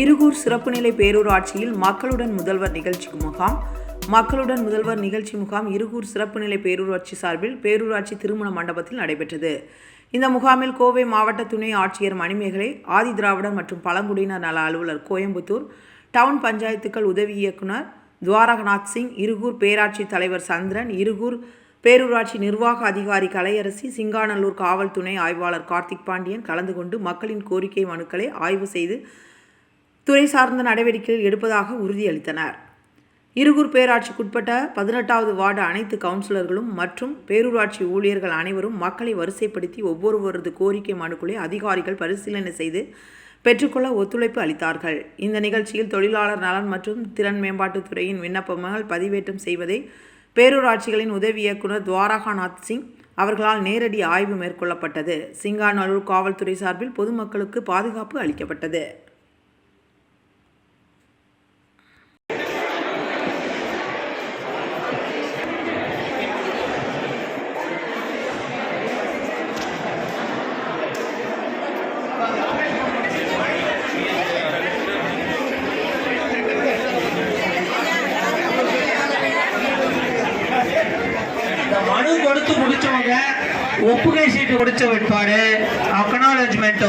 இருகூர் சிறப்பு நிலை பேரூராட்சியில் மக்களுடன் முதல்வர் நிகழ்ச்சி முகாம். மக்களுடன் முதல்வர் நிகழ்ச்சி முகாம் இருகூர் சிறப்பு நிலை பேரூராட்சி சார்பில் பேரூராட்சி திருமண மண்டபத்தில் நடைபெற்றது. இந்த முகாமில் கோவை மாவட்ட துணை ஆட்சியர் மணிமேகலை ஆதி திராவிடர் மற்றும் பழங்குடியினர் நல அலுவலர் கோயம்புத்தூர் டவுன் பஞ்சாயத்துக்கள் உதவி இயக்குனர் துவாரகநாத் சிங் இருகூர் பேராட்சி தலைவர் சந்திரன் இருகூர் பேரூராட்சி நிர்வாக அதிகாரி கலையரசி சிங்காநல்லூர் காவல் துணை ஆய்வாளர் கார்த்திக் பாண்டியன் கலந்து கொண்டு மக்களின் கோரிக்கை மனுக்களை ஆய்வு செய்து துறை சார்ந்த நடவடிக்கைகள் எடுப்பதாக உறுதியளித்தனர். இருகூர் பேராட்சிக்குட்பட்ட பதினெட்டாவது வார்டு அனைத்து கவுன்சிலர்களும் மற்றும் பேரூராட்சி ஊழியர்கள் அனைவரும் மக்களை வரிசைப்படுத்தி ஒவ்வொருவரது கோரிக்கை மனுக்களை அதிகாரிகள் பரிசீலனை செய்து பெற்றுக்கொள்ள ஒத்துழைப்பு அளித்தார்கள். இந்த நிகழ்ச்சியில் தொழிலாளர் நலன் மற்றும் திறன் மேம்பாட்டுத் துறையின் விண்ணப்பங்கள் பதிவேற்றம் செய்வதை பேரூராட்சிகளின் உதவி இயக்குனர் துவாரகாநாத் சிங் அவர்களால் நேரடி ஆய்வு மேற்கொள்ளப்பட்டது. சிங்காநல்லூர் காவல்துறை சார்பில் பொதுமக்களுக்கு பாதுகாப்பு அளிக்கப்பட்டது இந்த கொடுத்து முடிச்சவங்க ஒப்புகை சீட்டு கொடுத்த விற்பாடு அக்னாலஜ்மெண்ட்